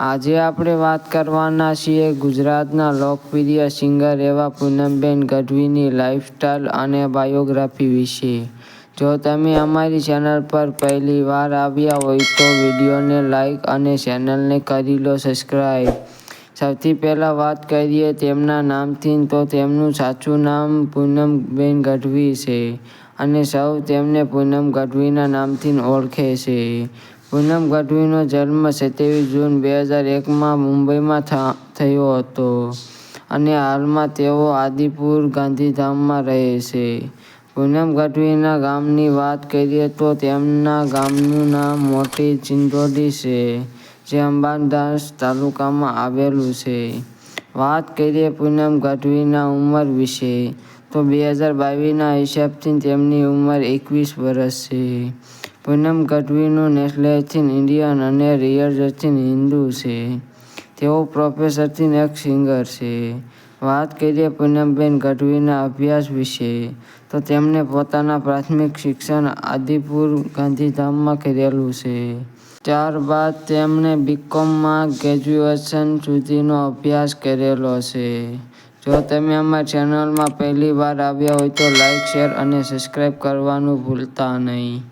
આજે આપણે વાત કરવાના છીએ ગુજરાતના લોકપ્રિય સિંગર એવા પૂનમબેન ગઢવીની લાઈફસ્ટાઈલ અને બાયોગ્રાફી વિશે. જો તમે અમારી ચેનલ પર પહેલી વાર આવ્યા હોય તો વિડીયોને લાઈક અને ચેનલને કરી લો સબસ્ક્રાઈબ. સૌથી પહેલાં વાત કરીએ તેમના નામથી, તો તેમનું સાચું નામ પૂનમબેન ગઢવી છે અને સૌ તેમને પૂનમ ગઢવીના નામથી ઓળખે છે. પૂનમ ગઢવીનો જન્મ સત્યાવીસ જૂન બે હજાર એકમાં મુંબઈમાં થયો હતો અને હાલમાં તેઓ આદિપુર ગાંધીધામમાં રહે છે. પૂનમ ગઢવીના ગામની વાત કરીએ તો તેમના ગામનું નામ મોટી ચિંદોડી છે, જે અંબાદાસ તાલુકામાં આવેલું છે. વાત કરીએ પૂનમ ગઢવીના ઉંમર વિશે, તો બે હજાર બાવીસના હિસાબથી તેમની ઉંમર એકવીસ વર્ષ છે. પૂનમ ગઢવીનું નેશનલિટી ઇન્ડિયન અને રિયલિટી હિન્દુ છે. તેઓ પ્રોફેસરથીન એક સિંગર છે. વાત કરીએ પૂનમબેન ગઢવીના અભ્યાસ વિશે, તો તેમણે પોતાના પ્રાથમિક શિક્ષણ આદિપુર ગાંધીધામમાં કરેલું છે. ત્યારબાદ તેમણે બીકોમમાં ગ્રેજ્યુએશન સુધીનો અભ્યાસ કરેલો છે. જો તમે અમારી ચેનલમાં પહેલી વાર આવ્યા હોય તો લાઈક શેર અને સબસ્ક્રાઈબ કરવાનું ભૂલતા નહીં.